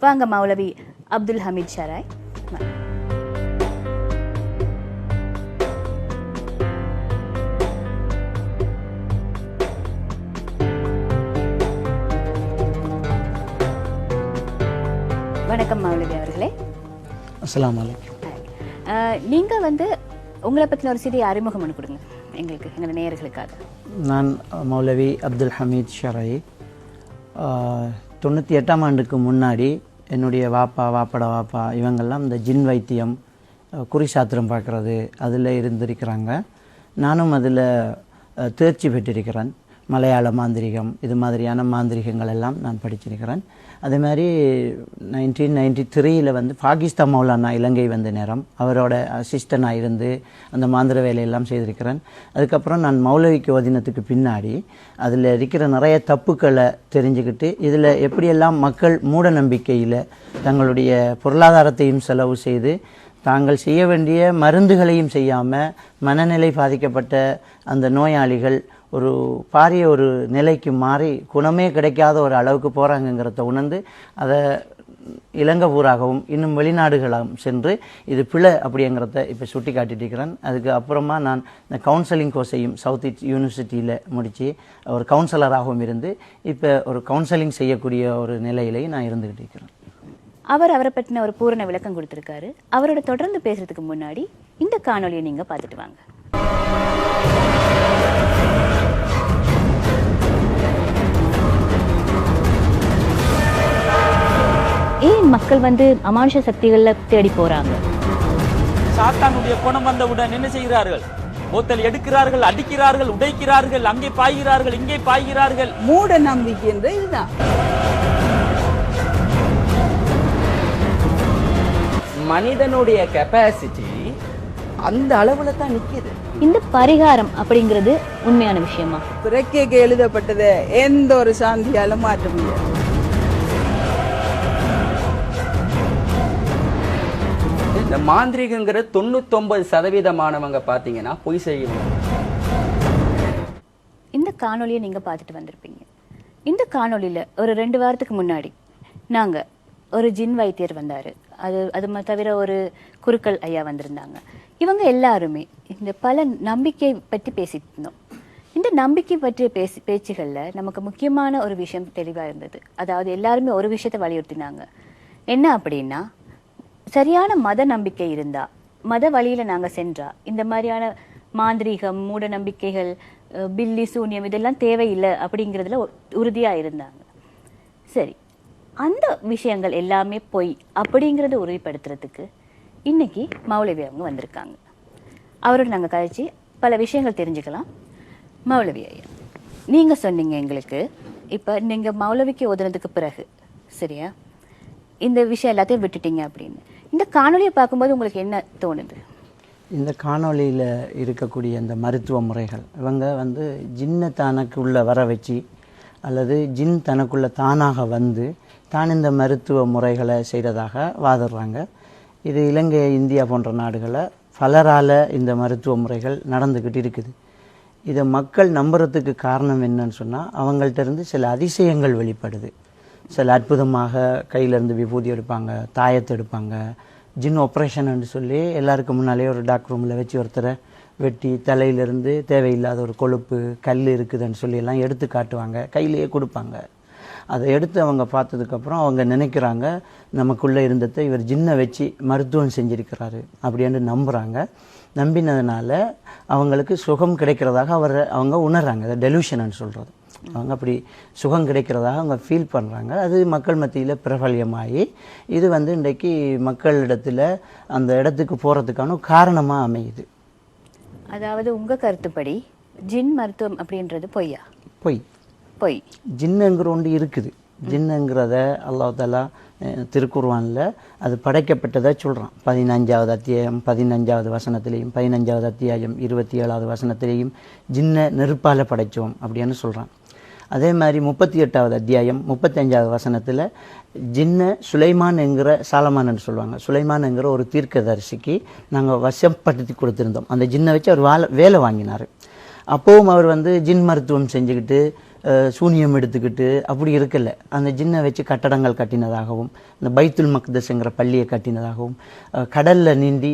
வாங்க மௌலவி அப்துல் ஹமீத் ஷராய். வணக்கம் மௌலவி அவர்களே. அஸ்ஸலாமு அலைக்கும் அஹ், நீங்க வந்து உங்களை பத்தின ஒரு சிறிய அறிமுகம் ஒன்று கொடுங்க. எங்களுக்கு எங்கள் நேயர்களுக்காக. நான் மௌலவி அப்துல் ஹமீத் ஷரை. தொண்ணூற்றி எட்டாம் ஆண்டுக்கு முன்னாடி என்னுடைய வாப்பா வாப்பட வாப்பா இவங்கெல்லாம் இந்த ஜின் வைத்தியம் குறிசாத்திரம் பார்க்குறது அதில் இருந்திருக்கிறாங்க. நானும் அதில் தேர்ச்சி பெற்றிருக்கிறேன். மலையாள மாந்திரிகம் இது மாதிரியான மாந்திரிகங்கள் எல்லாம் நான் படிச்சிருக்கிறேன். அதே மாதிரி நைன்டீன் நைன்டி த்ரீயில் வந்து பாகிஸ்தான் மௌலானா இலங்கை வந்த நேரம் அவரோட அசிஸ்டனாக இருந்து அந்த மாந்திர வேலையெல்லாம் செய்திருக்கிறேன். அதுக்கப்புறம் நான் மௌலவிக்கு ஓதினத்துக்கு பின்னாடி அதில் இருக்கிற நிறைய தப்புக்களை தெரிஞ்சுக்கிட்டு இதில் எப்படியெல்லாம் மக்கள் மூட நம்பிக்கையில் தங்களுடைய பொருளாதாரத்தையும் செலவு செய்து தாங்கள் செய்ய வேண்டிய மருந்துகளையும் செய்யாமல் மனநிலை பாதிக்கப்பட்ட அந்த நோயாளிகள் ஒரு பாரிய ஒரு நிலைக்கு மாறி குணமே கிடைக்காத ஒரு அளவுக்கு போகிறாங்கங்கிறத உணர்ந்து அதை இலங்கை ஊராகவும் இன்னும் வெளிநாடுகளாகவும் சென்று இது பிழை அப்படிங்கிறத இப்போ சுட்டி காட்டிட்டு இருக்கிறேன். அதுக்கு அப்புறமா நான் இந்த கவுன்சிலிங் கோர்ஸையும் சவுத் ஈஸ்ட் யூனிவர்சிட்டியில் முடித்து ஒரு கவுன்சிலராகவும் இருந்து இப்போ ஒரு கவுன்சிலிங் செய்யக்கூடிய ஒரு நிலையிலையும் நான் இருந்துக்கிட்டு இருக்கிறேன். அவர் அவரை பற்றின ஒரு பூரண விளக்கம் கொடுத்துருக்காரு. அவரோட தொடர்ந்து பேசுறதுக்கு முன்னாடி இந்த காணொலியை நீங்க பார்த்துட்டு வாங்க. ஏன் மக்கள் வந்து அமானுஷ சக்திகள்ல தேடி போறாங்க? சாத்தானுடைய குணம் வந்தவுடன் என்ன செய்கிறார்கள்? போத்தல் எடுக்கிறார்கள் அடிக்கிறார்கள் உடைக்கிறார்கள் அங்கே பாய்கிறார்கள் இங்கே பாய்கிறார்கள். மூட நம்பிக்கை என்ற இதுதான். மனிதனுடைய கெப்பாசிட்டி அந்த அளவுல தான் நிக்குது. இந்த பரிகாரம் அப்படிங்கிறது உண்மையான விஷயமா? பிறக்கேக்கு எழுதப்பட்டதை எந்த ஒரு சாந்தியாலும் மாற்ற முடியாது. இந்த மாந்திரிகங்கிற தொண்ணூத்தொன்பது சதவீதமானவங்க பார்த்தீங்கன்னா பொய் செய்யணும் இந்த காணொலியை நீங்கள் பார்த்துட்டு வந்திருப்பீங்க. இந்த காணொலியில் ஒரு ரெண்டு வாரத்துக்கு முன்னாடி நாங்கள் ஒரு ஜின் வைத்தியர் வந்தார். அது அது தவிர ஒரு குருக்கள் ஐயா வந்திருந்தாங்க. இவங்க எல்லாருமே இந்த பல நம்பிக்கை பற்றி பேசிட்டு இருந்தோம் இந்த நம்பிக்கை பற்றிய பேசி பேச்சுகளில் நமக்கு முக்கியமான ஒரு விஷயம் தெளிவாக இருந்தது. அதாவது எல்லாருமே ஒரு விஷயத்தை வலியுறுத்தினாங்க. என்ன அப்படின்னா சரியான மத நம்பிக்கை இருந்தா மத வழியில நாங்கள் சென்றா இந்த மாதிரியான மாந்திரீகம் மூட நம்பிக்கைகள் பில்லி சூன்யம் இதெல்லாம் தேவையில்லை அப்படிங்கிறதுல உறுதியாக இருந்தாங்க. சரி அந்த விஷயங்கள் எல்லாமே பொய் அப்படிங்கிறத உறுதிப்படுத்துறதுக்கு இன்னைக்கு மௌலவி அவங்க வந்திருக்காங்க. அவரோட நாங்கள் கழிச்சு பல விஷயங்கள் தெரிஞ்சுக்கலாம். மௌலவி ஐயா நீங்கள் சொன்னீங்க எங்களுக்கு இப்போ நீங்கள் மௌலவிக்கு ஓதுனதுக்கு பிறகு சரியா? இந்த விஷயம் எல்லாத்தையும் விட்டுட்டீங்க அப்படின்னு. இந்த காணொளியை பார்க்கும்போது உங்களுக்கு என்ன தோணுது? இந்த காணொளியில் இருக்கக்கூடிய இந்த மருத்துவ முறைகள் இவங்க வந்து ஜின்னை தானக்குள்ளே வர வச்சு அல்லது ஜின் தனக்குள்ளே தானாக வந்து தான் இந்த மருத்துவ முறைகளை செய்கிறதாக வாதிடுறாங்க. இது இலங்கை இந்தியா போன்ற நாடுகளை பலரால் இந்த மருத்துவ முறைகள் நடந்துக்கிட்டு இருக்குது. இதை மக்கள் நம்புறதுக்கு காரணம் என்னன்னு சொன்னால் அவங்கள்ட்ட இருந்து சில அதிசயங்கள் வெளிப்படுது. சில அற்புதமாக கையிலேருந்து விபூதி எடுப்பாங்க தாயத்தை எடுப்பாங்க. ஜின் ஆப்ரேஷன் சொல்லி எல்லாருக்கும் முன்னாலே ஒரு டாக்டர் ரூமில் வச்சு ஒருத்தரை வெட்டி தலையிலிருந்து தேவையில்லாத ஒரு கொழுப்பு கல் இருக்குதுன்னு சொல்லி எல்லாம் எடுத்து காட்டுவாங்க. கையிலேயே கொடுப்பாங்க. அதை எடுத்து அவங்க பார்த்ததுக்கப்புறம் அவங்க நினைக்கிறாங்க நமக்குள்ளே இருந்ததை இவர் ஜின்னை வச்சு மருத்துவம் செஞ்சிருக்கிறாரு அப்படின்னு நம்புகிறாங்க நம்பினதுனால அவங்களுக்கு சுகம் கிடைக்கிறதாக அவர் அவங்க உணர்றாங்க. அதை டெலூஷன் சொல்கிறது அவங்க அப்படி சுகம் கிடைக்கிறதாக அவங்க ஃபீல் பண்ணுறாங்க அது மக்கள் மத்தியில் பிரபல்யமாகி இது வந்து இன்றைக்கு மக்களிடத்தில் அந்த இடத்துக்கு போகிறதுக்கான காரணமாக அமையுது. அதாவது உங்க கருத்துப்படி ஜின் மருத்துவம் அப்படின்றது பொய்யா? பொய். பொய். ஜின்னுங்கிற ஒன்று இருக்குது ஜின்னுங்கிறத அல்லாஹ் தாலா அஹ், திருக்குர்ஆன்ல அது படைக்கப்பட்டதை சொல்கிறான் பதினஞ்சாவது அத்தியாயம் பதினஞ்சாவது வசனத்திலையும் பதினஞ்சாவது அத்தியாயம் இருபத்தி ஏழாவது வசனத்திலையும் ஜின்னை நெருப்பால் படைச்சோம் அப்படின்னு சொல்கிறான் அதே மாதிரி முப்பத்தி எட்டாவது அத்தியாயம் முப்பத்தஞ்சாவது வசனத்தில் ஜின்ன சுலைமான் என்கிற சாலமான்னு சொல்லுவாங்க. சுலைமான் என்கிற ஒரு தீர்க்கதரிசிக்கு நாங்கள் வசப்படுத்தி கொடுத்துருந்தோம். அந்த ஜின்னை வச்சு அவர் வாழ வேலை வாங்கினார். அப்போவும் அவர் வந்து ஜின் மருத்துவம் செஞ்சுக்கிட்டு சூனியம் எடுத்துக்கிட்டு அப்படி இருக்கல. அந்த ஜின்னை வச்சு கட்டடங்கள் கட்டினதாகவும் இந்த பைத்துல் மக்தஸ்ங்கிற பள்ளியை கட்டினதாகவும் கடல்ல நீந்தி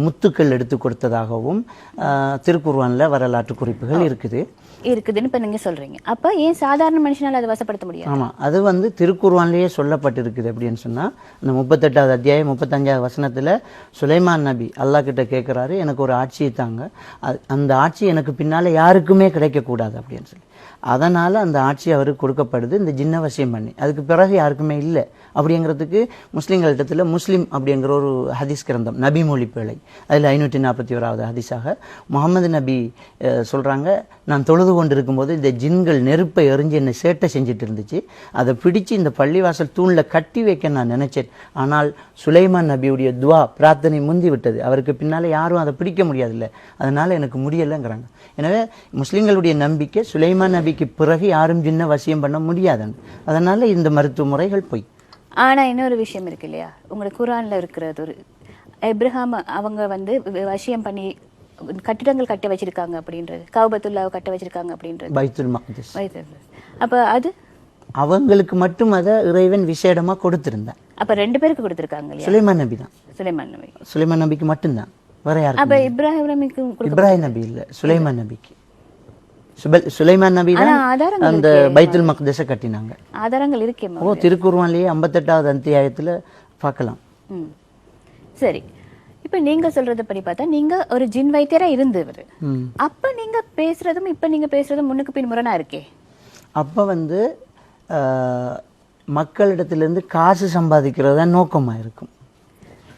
முத்துக்கள் எடுத்து கொடுத்ததாகவும் அஹ், திருக்குர்ஆன்ல வரலாற்று குறிப்புகள் இருக்குது. இருக்குதுன்னு இப்போ நீங்கள் சொல்கிறீங்க அப்போ ஏன் சாதாரண மனுஷனால் அதை வசப்படுத்த முடியும் ஆமாம் அது வந்து திருக்குர்ஆன்லயே சொல்லப்பட்டிருக்குது அப்படின்னு சொன்னால் அந்த முப்பத்தெட்டாவது அத்தியாயம் முப்பத்தஞ்சாவது வசனத்தில் சுலைமான் நபி அல்லாஹ் கிட்ட கேட்குறாரு எனக்கு ஒரு ஆட்சியை தாங்க. அந்த ஆட்சி எனக்கு பின்னால் யாருக்குமே கிடைக்கக்கூடாது அப்படின்னு சொல்லி. அதனால் அந்த ஆட்சி அவருக்கு கொடுக்கப்படுது. இந்த ஜின்ன வசியம் பண்ணி. அதுக்கு பிறகு யாருக்குமே இல்லை. அப்படிங்கிறதுக்கு முஸ்லீம்களிடத்தில் முஸ்லீம் அப்படிங்கிற ஒரு ஹதீஸ் கிரந்தம் நபி மொழி பிழை. அதில் ஐநூற்றி நாற்பத்தி ஓராவது ஹதீஸாக முகமது நபி சொல்கிறாங்க நான் தொழுது கொண்டு இருக்கும்போது இந்த ஜின்கள் நெருப்பை எறிஞ்சு என்னை சேட்டை செஞ்சுட்டு இருந்துச்சு. அதை பிடிச்சு இந்த பள்ளிவாசல் தூணில் கட்டி வைக்க நான் நினச்சேன். ஆனால் சுலைமான் நபியுடைய துவா பிரார்த்தனை முந்தி விட்டது. அவருக்கு பின்னால் யாரும் அதை பிடிக்க முடியாதுல்ல. அதனால் எனக்கு முடியலைங்கிறாங்க. எனவே முஸ்லீம்களுடைய நம்பிக்கை சுலைமான் நபி நபிக்கு பிறகு யாரும் ஜின்ன வசியம் பண்ண முடியாதுன்னு. அதனால இந்த மருத்துவ முறைகள் பொய். ஆனா இன்னொரு விஷயம் இருக்கு இல்லையா? உங்களுக்கு குரான்ல இருக்கிறது ஒரு எப்ரஹாம் அவங்க வந்து வசியம் பண்ணி கட்டிடங்கள் கட்ட வச்சிருக்காங்க அப்படின்றது கௌபத்துல்லாவை கட்ட வச்சிருக்காங்க அப்படின்றது. பைத்துல் மக்திஸ். அப்ப அது? அவங்களுக்கு மட்டும் அதை இறைவன் விசேடமா கொடுத்திருந்தான். அப்ப ரெண்டு பேருக்கு கொடுத்திருக்காங்க சுலைமான் நபி தான். சுலைமான் நபி. சுலைமான் நபிக்கு மட்டும்தான். வேற யாருக்கும் அப்ப இப்ராஹிம் நபிக்கு இப்ராஹிம் நபி இல்ல சுலைமான் நபிக்கு. சுலைமான் நபி தான் அந்த பைத்துல் மக்தஸை கட்டினாங்க. ஆதாரங்கள் இருக்கே ஓ திருக்குர்ஆன்லயே ஐம்பத்தெட்டாவது அத்தியாயத்துல பார்க்கலாம். சரி. இப்ப நீங்க சொல்றத படி பார்த்தா நீங்க ஒரு ஜின் வைத்தியரா இருந்தவர். அப்ப நீங்க பேசுறதும் இப்ப நீங்க பேசுறதும் முன்னுக்கு பின் முரணா இருக்கே? அப்ப வந்து மக்களிடத்திலிருந்து காசு சம்பாதிக்கிறது தான் நோக்கமா இருக்கும்.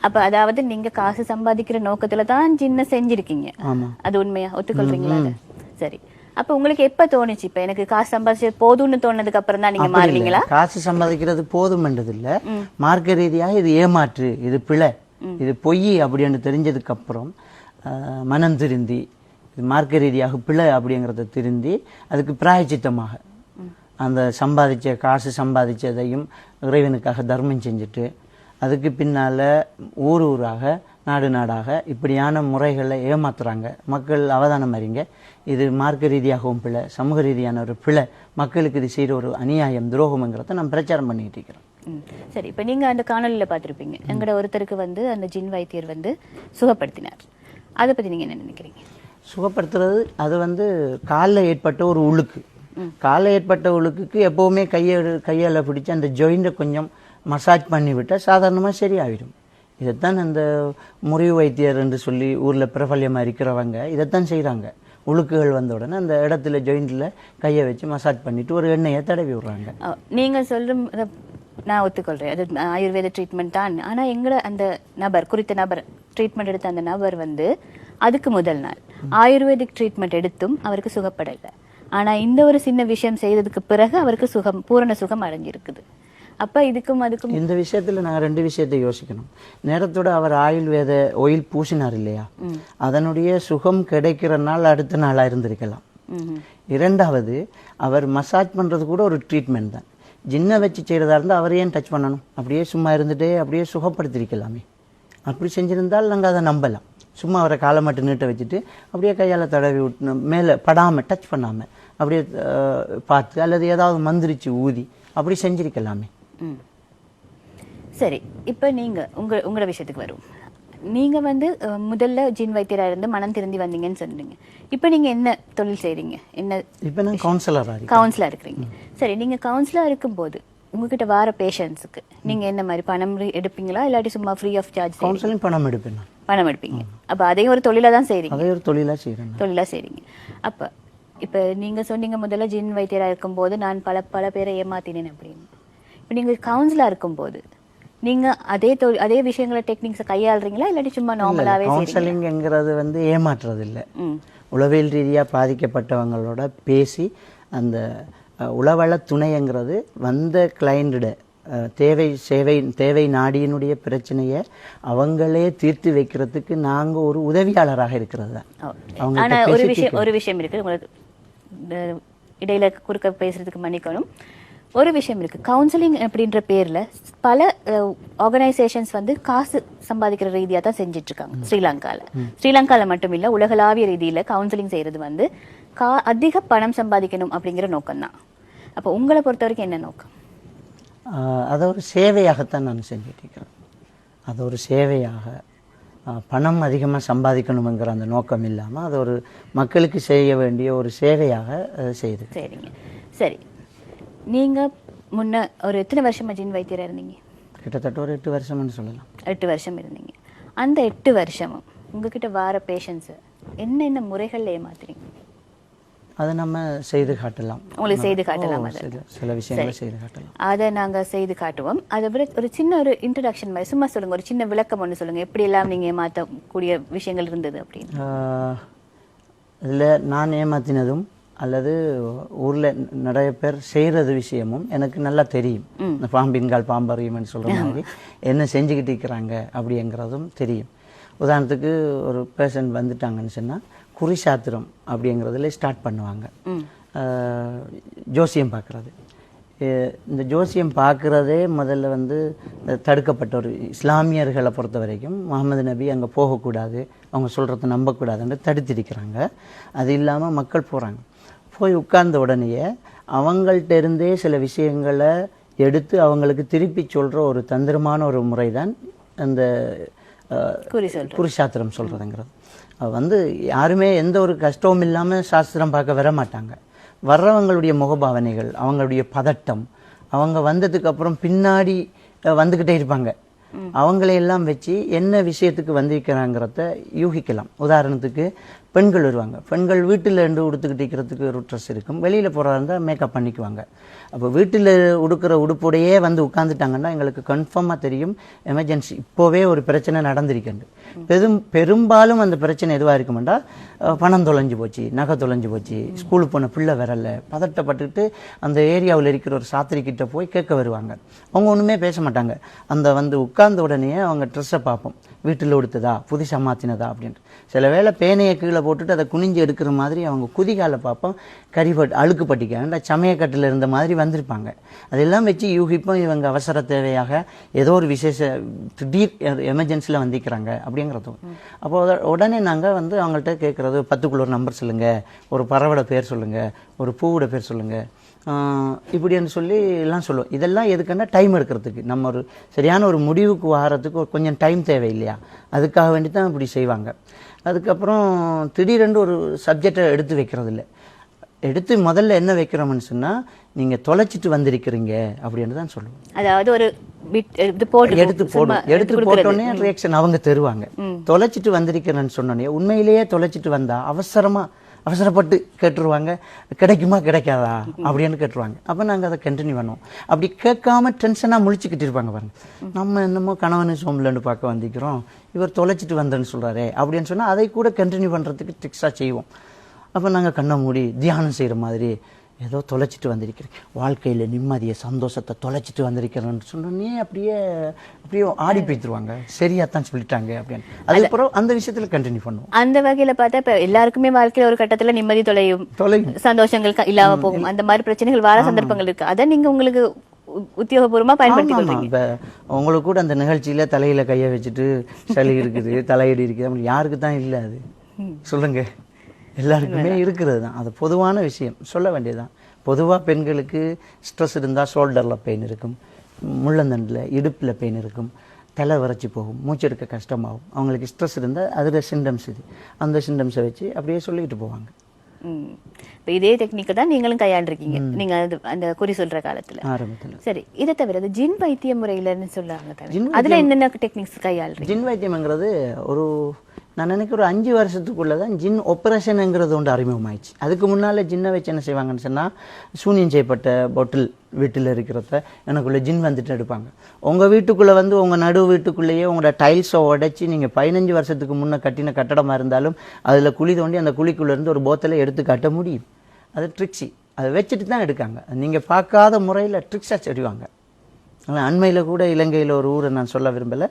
அப்ப அதாவது நீங்க காசு சம்பாதிக்கிற நோக்கத்துல தான் ஜின்ன செஞ்சிருக்கீங்க. ஆமா. அது உண்மையா? ஒத்துக்கொள்றீங்களா? சரி. அப்ப உங்களுக்கு எப்ப தோணுச்சு? இப்ப எனக்கு காசு சம்பாதிச்சது போதும்னு தோணுனதுக்கு அப்புறம் தான் நீங்க. மாறுனீங்களா? காசு சம்பாதிக்கிறது போதுமென்றது இல்ல மார்க்க ரீதியாக இது ஏமாற்று இது பிழை இது பொய் அப்படின்னு தெரிஞ்சதுக்கு அப்புறம் மனம் திருந்தி இது மார்க்க ரீதியாக பிழை அப்படிங்கிறத திருந்தி அதுக்கு பிராயச்சித்தமாக அந்த சம்பாதிச்ச காசு சம்பாதிச்சதையும் இறைவனுக்காக தர்மம் செஞ்சுட்டு அதுக்கு பின்னால ஊர் ஊராக நாடு நாடாக இப்படியான முறைகளை ஏமாத்துறாங்க. மக்கள் அவதானம் அறிங்க. இது மார்க்க ரீதியாகவும் பிழை சமூக ரீதியான ஒரு பிழை. மக்களுக்கு இது செய்கிற ஒரு அநியாயம் துரோகம்ங்கிறத நம்ம பிரச்சாரம் பண்ணிட்டு இருக்கிறோம். சரி இப்ப நீங்க அந்த காணொளியில பார்த்திருப்பீங்க. எங்கட ஒருத்தருக்கு வந்து அந்த ஜின் வைத்தியர் வந்து சுகப்படுத்தினார். அதை பத்தி நீங்க என்ன நினைக்கிறீங்க? சுகப்படுத்துறது அது வந்து காலில் ஏற்பட்ட ஒரு உழுக்கு. காலில் ஏற்பட்ட உழுக்குக்கு எப்போவுமே கையை கையால் பிடிச்சு அந்த ஜாயிண்டை கொஞ்சம் மசாஜ் பண்ணி விட்டால் சாதாரணமாக சரியாயிடும். இதைத்தான் அந்த முறிவு வைத்தியர் என்று சொல்லி ஊரில் பிரபல்யமாக இருக்கிறவங்க இதைத்தான் செய்கிறாங்க உழுக்குகள் வந்த உடனே அந்த இடத்துல ஜாயிண்டில் கையை வச்சு மசாஜ் பண்ணிட்டு ஒரு எண்ணெயை தடவி விடுறாங்க. நீங்கள் நீங்க நான் ஒத்துக்கொள்கிறேன் அது ஆயுர்வேத ட்ரீட்மெண்ட் தான். ஆனால் எங்களை அந்த நபர் குறித்த நபர் ட்ரீட்மெண்ட் எடுத்த அந்த நபர் வந்து அதுக்கு முதல் நாள். ஆயுர்வேதிக் ட்ரீட்மெண்ட் எடுத்தும் அவருக்கு சுகப்படலை. ஆனால் இந்த ஒரு சின்ன விஷயம் செய்ததுக்கு பிறகு அவருக்கு சுகம் பூரண சுகம் அடைஞ்சிருக்குது. அப்ப இதுக்கும் அதுக்கும் இந்த விஷயத்துல நான் ரெண்டு விஷயத்தை யோசிக்கணும். நேரத்தோட அவர் ஆயுர்வேத ஒயில் பூசினார் இல்லையா? அதனுடைய சுகம் கிடைக்கிற நாள் அடுத்த நாளா இருந்திருக்கலாம். இரண்டாவது அவர் மசாஜ் பண்றது கூட ஒரு ட்ரீட்மெண்ட் தான். ஜின்ன வச்சு செய்யறதா இருந்தால் அவர் ஏன் டச் பண்ணணும்? அப்படியே சும்மா இருந்துட்டே அப்படியே சுகப்படுத்திருக்கலாமே. அப்படி செஞ்சிருந்தால் நாங்கள் அதை நம்பலாம். சும்மா அவரை காலை மட்டும் நீட்ட வச்சுட்டு அப்படியே கையால் தடவி விட்டு மேலே படாமல் டச் பண்ணாமல் அப்படியே பார்த்து அல்லது ஏதாவது மந்திரிச்சு ஊதி அப்படி செஞ்சிருக்கலாமே. ம். சரி இப்ப நீங்க உங்க உங்களோட விஷயத்துக்கு வரும். நீங்க வந்து முதல்ல ஜின் வைத்தியரா இருந்து மனம் திருந்தி வந்தீங்கன்னு சொன்னீங்க. இப்ப நீங்க என்ன தொழில் செய்றீங்க? என்ன இப்போ நான் கவுன்சிலராக இருக்கேன். கவுன்சிலா இருக்கிறீங்க. சரி நீங்க கவுன்சிலா இருக்கும்போது உங்ககிட்ட வர பேஷண்ட்ஸுக்கு நீங்க என்ன மாதிரி பணம் எடுப்பீங்களா? இல்லாட்டி சும்மா ஃப்ரீ ஆஃப் சார்ஜ் கவுன்சிலிங் பணம் எடுப்பேன் பணம் எடுப்பீங்க. அப்ப அதையும் ஒரு தொழிலா தான் செய்றீங்க. அதை ஒரு தொழிலாக செய்கிறேன் தொழிலா செய்றீங்க. அப்ப இப்ப நீங்க சொன்னீங்க முதல்ல ஜின் வைத்தியரா இருக்கும்போது நான் பல பல பேரை ஏமாத்தினேன் அப்படின்னு. இப்ப நீங்க கவுன்சிலா இருக்கும்போது நீங்க அதே தொழில் அதே விஷயங்களை டெக்னிக்ஸை கையாளுறீங்களா? இல்லாட்டி சும்மா நார்மலாவே செய்றீங்களா? கவுன்சிலிங்ங்கிறது வந்து ஏமாற்றுறது இல்லை உளவியல் ரீதியாக பாதிக்கப்பட்டவங்களோட பேசி அந்த உளவள துணைங்கிறது வந்த கிளைண்டிட தேவை சேவை தேவை நாடியினுடைய பிரச்சனையை அவங்களே தீர்த்து வைக்கிறதுக்கு நாங்க ஒரு உதவியாளராக இருக்கிறது தான். ஒரு விஷயம் ஒரு விஷயம் இருக்கு. உங்களுக்கு இடையில குறுக்க பேசுறதுக்கு மன்னிக்கணும். ஒரு விஷயம் இருக்கு. கவுன்சிலிங் அப்படின்ற பேர்ல பல ஆர்கனைசேஷன்ஸ் வந்து காசு சம்பாதிக்கிற ரீதியா தான் செஞ்சுட்டு இருக்காங்க ஸ்ரீலங்கால. ஸ்ரீலங்கால மட்டும் இல்ல உலகளாவிய ரீதியில கவுன்சிலிங் செய்யறது வந்து கா அதிக பணம் சம்பாதிக்கணும் அப்படிங்கிற நோக்கம் தான் அப்போ உங்களை பொறுத்த வரைக்கும் என்ன நோக்கம்? அதை ஒரு சேவையாகத்தான் நான் செஞ்சுட்டு இருக்கிறேன் அது ஒரு சேவையாக பணம் அதிகமாக சம்பாதிக்கணுங்கிற அந்த நோக்கம் இல்லாமல் அது ஒரு மக்களுக்கு செய்ய வேண்டிய ஒரு சேவையாக செய்து சரிங்க. சரி. நீங்க முன்ன ஒரு எத்தனை வருஷமா ஜின் வைத்தியரா இருந்தீங்க? கிட்டத்தட்ட ஒரு எட்டு வருஷம்னு சொல்லலாம். எட்டு வருஷம் இருந்தீங்க. அந்த எட்டு வருஷமும் உங்ககிட்ட வார பேஷண்ட்ஸு என்னென்ன முறைகள்ல ஏமாத்துறீங்க? அதை நம்ம செய்து காட்டலாம். உங்களுக்கு செய்து காட்டலாம். சில- விஷயங்களை செய்து காட்டலாம். அதை நாங்க செய்து காட்டுவோம். அதை விட ஒரு சின்ன ஒரு இன்ட்ரடக்ஷன் மாதிரி சும்மா சொல்லுங்க ஒரு சின்ன விளக்கம் ஒன்று சொல்லுங்க. எப்படி எல்லாம் நீங்க ஏமாத்தக்கூடிய விஷயங்கள் இருந்தது அப்படின்னு? இதில் நான் ஏமாத்தினதும் அல்லது ஊரில் நிறைய பேர் செய்கிறது விஷயமும் எனக்கு நல்லா தெரியும். இந்த பாம்பின்கால் பாம்பறியும்னு சொல்கிற மாதிரி என்ன செஞ்சுக்கிட்டு இருக்கிறாங்க அப்படிங்கிறதும் தெரியும். உதாரணத்துக்கு ஒரு பேஷண்ட் வந்துட்டாங்கன்னு சொன்னால் குறிசாத்திரம் அப்படிங்கிறதுல ஸ்டார்ட் பண்ணுவாங்க. ஜோசியம் பார்க்குறது. இந்த ஜோசியம் பார்க்குறதே முதல்ல வந்து தடுக்கப்பட்ட ஒரு இஸ்லாமியர்களை பொறுத்த வரைக்கும் முகமது நபி அங்கே போகக்கூடாது அவங்க சொல்கிறத நம்பக்கூடாதுன்னு தடுத்திருக்கிறாங்க. அது இல்லாமல் மக்கள் போகிறாங்க போய் உட்கார்ந்த உடனேயே அவங்கள்ட்ட இருந்தே சில விஷயங்களை எடுத்து அவங்களுக்கு திருப்பி சொல்கிற ஒரு தந்திரமான ஒரு முறை தான் அந்த. குறிசாத்திரம் சொல்கிறதுங்கிறது வந்து யாருமே எந்த ஒரு கஷ்டமும் இல்லாமல் சாஸ்திரம் பார்க்க வர மாட்டாங்க. வர்றவங்களுடைய முகபாவனைகள் அவங்களுடைய பதட்டம் அவங்க வந்ததுக்கு அப்புறம் பின்னாடி வந்துக்கிட்டே இருப்பாங்க. அவங்களையெல்லாம் வச்சு என்ன விஷயத்துக்கு வந்திருக்கிறாங்கிறத யூகிக்கலாம். உதாரணத்துக்கு பெண்கள் வருவாங்க. பெண்கள் வீட்டில் இருந்து உடுத்துக்கிட்டு இருக்கிறதுக்கு ஒரு ட்ரெஸ் இருக்கும். வெளியில் போகிறதா இருந்தால் மேக்கப் பண்ணிக்குவாங்க. அப்போ வீட்டில் உடுக்கிற உடுப்போடையே வந்து உட்காந்துட்டாங்கன்னா எங்களுக்கு கன்ஃபார்மாக தெரியும். எமர்ஜென்சி இப்போவே ஒரு பிரச்சனை நடந்திருக்குண்டு பெரும் பெரும்பாலும் அந்த பிரச்சனை எதுவாக இருக்குமெண்டா பணம் தொலைஞ்சு போச்சு நகை தொலைஞ்சு போச்சு ஸ்கூலுக்கு போன பிள்ளை வரல பதட்டப்பட்டுக்கிட்டு அந்த ஏரியாவில் இருக்கிற ஒரு சாத்திரிக்கிட்ட போய் கேட்க வருவாங்க. அவங்க ஒன்றுமே பேச மாட்டாங்க. அந்த வந்து உட்கார்ந்த உடனே அவங்க ட்ரெஸ்ஸை பார்ப்போம். வீட்டில் உடுத்ததா புதுசாக மாற்றினதா அப்படின்ட்டு. சில வேளை பேனையை கீழே போட்டுட்டு அதை குனிஞ்சு எடுக்கிற மாதிரி அவங்க குதிகால பார்ப்போம் கறிப்பட்டு அழுக்கு பட்டிக்காண்ட சமயக்கட்டில் இருந்த மாதிரி வந்திருப்பாங்க. அதெல்லாம் வச்சு யூகிப்போம் இவங்க அவசர தேவையாக ஏதோ ஒரு விசேஷ திடீர் எமர்ஜென்சியில் வந்திக்கிறாங்க அப்படிங்கிறதும் அப்போ உடனே நாங்கள் வந்து அவங்கள்ட்ட கேட்குறது பத்துக்குள்ள ஒரு நம்பர் சொல்லுங்கள் ஒரு பறவோட பேர் சொல்லுங்கள் ஒரு பூவோட பேர் சொல்லுங்கள் இப்படின்னு சொல்லி எல்லாம் சொல்லுவோம். இதெல்லாம் எதுக்குன்னா டைம் எடுக்கிறதுக்கு. நம்ம ஒரு சரியான ஒரு முடிவுக்கு வாரத்துக்கு ஒரு கொஞ்சம் டைம் தேவை இல்லையா அதுக்காக வேண்டி தான் இப்படி செய்வாங்க. அதுக்கப்புறம் திடீரென்று ஒரு சப்ஜெக்டை எடுத்து வைக்கிறது இல்லை எடுத்து முதல்ல என்ன வைக்கிறோம்னு சொன்னால் நீங்கள் தொலைச்சிட்டு வந்திருக்கிறீங்க அப்படின்னு தான் சொல்லுவோம். அதாவது ஒரு எடுத்து போடும் எடுத்து. போட்டோன்னே ரியாக்ஷன் அவங்க தருவாங்க. தொலைச்சிட்டு வந்திருக்கிறேன்னு சொன்னோன்னே உண்மையிலேயே தொலைச்சிட்டு வந்தா அவசரமா அவசரப்பட்டு கேட்டுருவாங்க. கிடைக்குமா கிடைக்காதா? அப்படின்னு கேட்டுருவாங்க. அப்போ நாங்கள் அதை கண்டினியூ பண்ணுவோம். அப்படி கேட்காம டென்ஷனாக முழிச்சுக்கிட்டு இருப்பாங்க பாருங்கள் நம்ம என்னமோ கணவனு சோம்லன்னு பார்க்க வந்திக்கிறோம் இவர் தொலைச்சிட்டு வந்தேன்னு சொல்கிறாரே அப்படின்னு சொன்னால் அதை கூட கண்டினியூ பண்ணுறதுக்கு ட்ரிக்ஸாக செய்வோம். அப்போ நாங்கள் கண்ணை மூடி தியானம் செய்கிற மாதிரி ஏதோ தொலைச்சிட்டு வந்திருக்கிறேன் வாழ்க்கையில் நிம்மதியை சந்தோஷத்தை தொலைச்சிட்டு வந்திருக்கிறேன்னு சொன்னோன்னே அப்படியே அப்படியே ஆடி போய்த்துருவாங்க சரியா தான் சொல்லிட்டாங்க அப்படின்னு. அதுக்கப்புறம் அந்த விஷயத்தில் கண்டினியூ பண்ணுவோம். அந்த வகையில பார்த்தா இப்ப எல்லாருக்குமே வாழ்க்கையில ஒரு கட்டத்துல நிம்மதி தொலையும். தொலையும். சந்தோஷங்கள் க- இல்லாம போகும். அந்த மாதிரி பிரச்சனைகள் வர சந்தர்ப்பங்கள் இருக்கு. அதை நீங்க உங்களுக்கு உ- உத்தியோகபூர்வமா பயன்படுத்திக் ஆமா, கொள்றீங்க இப்ப உங்களுக்கு கூட அந்த நிகழ்ச்சியில தலையில கையை வச்சுட்டு சளி இருக்குது தலையடி இருக்குது. யாருக்கு தான் இல்லை அது. சொல்லுங்க. எல்லாருக்குமே இருக்கிறது தான். அது பொதுவான விஷயம். சொல்ல வேண்டியதுதான். பொதுவா பெண்களுக்கு ஸ்ட்ரெஸ் இருந்தால் ஷோல்டரில் பெயின் இருக்கும். முள்ளந்தண்டில் இடுப்பில் பெயின் இருக்கும். தலை வறட்சி போகும். மூச்செடுக்க கஷ்டமாகும். அவங்களுக்கு ஸ்ட்ரெஸ் இருந்தால் அதில் சிம்டம்ஸ் இது. அந்த சிம்டம்ஸை வச்சு அப்படியே சொல்லிக்கிட்டு போவாங்க. இப்ப இதே டெக்னிக்கை தான் நீங்களும் கையாண்டிருக்கீங்க. நீங்க அது- அந்த குறி சொல்ற காலத்துல. ஆரம்பத்தில். சரி இதை தவிர அது ஜின் வைத்திய முறையிலன்னு ஜின் அதுல என்னென்ன டெக்னிக்ஸ் கையாளுறீங்க? ஜின் வைத்தியம்ங்கிறது ஒரு நான் நினைக்கிறேன் ஒரு அஞ்சு வருஷத்துக்குள்ளே தான் ஜின் ஆப்ரேஷனுங்கிறது ஒன்று அறிமுகமாயிடுச்சு. அதுக்கு முன்னால் ஜின்னை வச்சு என்ன செய்வாங்கன்னு சொன்னால் சூனியம் செய்யப்பட்ட பாட்டில் வீட்டில் இருக்கிறத எனக்குள்ளே ஜின் வந்துட்டு எடுப்பாங்க. உங்கள் வீட்டுக்குள்ளே வந்து உங்கள் நடு வீட்டுக்குள்ளேயே உங்களோட டைல்ஸை உடைச்சி நீங்கள் பதினஞ்சு வருஷத்துக்கு முன்னே கட்டின கட்டடமாக இருந்தாலும் அதில் குழி தோண்டி அந்த குழிக்குள்ளேருந்து ஒரு போத்தலை எடுத்து காட்ட முடியும். அது ட்ரிக்ஸி அதை வச்சுட்டு தான் எடுக்காங்க. நீங்கள் பார்க்காத முறையில் ட்ரிக்ஸாக செய்வாங்க அண்மையில் கூட இலங்கையில் ஒரு ஊரை நான் சொல்ல விரும்பலை.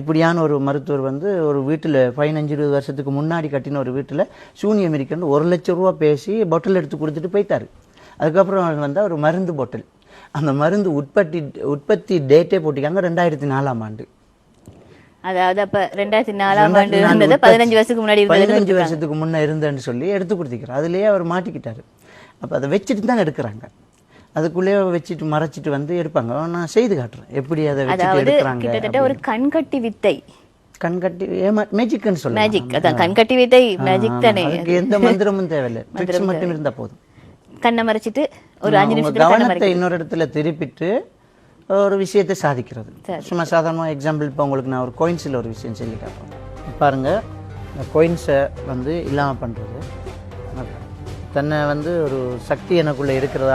இப்படியான ஒரு மருத்துவர் வந்து ஒரு வீட்டில் பதினஞ்சு இருபது வருஷத்துக்கு முன்னாடி கட்டின ஒரு வீட்டில் சூனியம் இருக்குன்னு ஒரு லட்ச ரூபா பேசி பாட்டில் எடுத்து கொடுத்துட்டு போயிட்டாரு. அதுக்கப்புறம் வந்தால் ஒரு மருந்து பாட்டில் அந்த மருந்து உற்பத்தி உற்பத்தி டேட்டே போட்டிருக்காங்க ரெண்டாயிரத்தி நாலாம் ஆண்டு. அதாவது அப்ப ரெண்டாயிரத்தி நாலாம் ஆண்டு இருந்தது பதினஞ்சு வருஷத்துக்கு முன்னாடி பதினஞ்சு வருஷத்துக்கு முன்னே இருந்தேன்னு சொல்லி எடுத்து கொடுத்துக்கிறார் அதுலேயே அவர் மாட்டிக்கிட்டாரு. அப்போ அதை வச்சுட்டு தான் எடுக்கிறாங்க. அதுக்குள்ளேயே வச்சுட்டு மறைச்சிட்டு வந்து எடுப்பாங்க. நான் செய்து காட்டுறேன். எப்படி அதை வச்சுட்டு எடுக்கிறாங்க கிட்டத்தட்ட ஒரு கண்கட்டி வித்தை. கண் கட்டி ஏமா மேஜிக்னு சொல்லலாம் மேஜிக் அதான் கண்கட்டி வித்தை மேஜிக். தானே. எந்த மந்திரமும் தேவையில்லை. ட்ரிக்ஸ் மட்டும் இருந்தா போதும். கண்ணை மறைச்சிட்டு ஒரு அஞ்சு கண்ணை கவனத்தை இன்னொரு இடத்துல திருப்பிட்டு ஒரு விஷயத்தை சாதிக்கிறது. சும்மா சாதாரணமாக எக்ஸாம்பிள் இப்போ உங்களுக்கு நான் ஒரு கோயின்ஸில் ஒரு விஷயம் சொல்லி காட்டுறேன். பாருங்க இந்த கோயின்ஸை வந்து இல்லாமல் பண்ணுறது தன்னை வந்து ஒரு சக்தி எனக்குள்ளே இருக்கிறதா